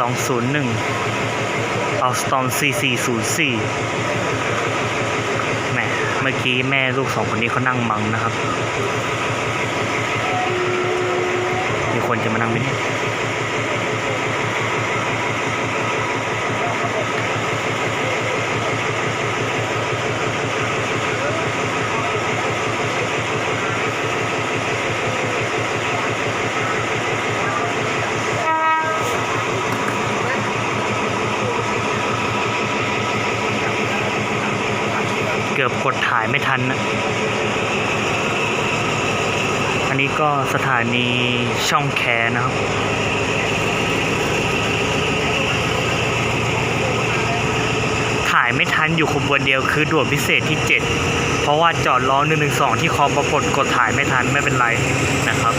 201 เอาสตอม4404แม่เมื่อกี้แม่ลูกสองคนนี้เขานั่งมังนะครับ มีคนจะมานั่งไหมเนี่ย กือบกดถ่ายไม่ทันนะอันนี้ก็สถานีช่องแคนะครับถ่ายไม่ทันอยู่ขบวนเดียวคือด่วนพิเศษที่ 7 เพราะว่าจอดล้อ112 ที่คอมปรากฏกดถ่ายไม่ทันไม่เป็นไรนะครับ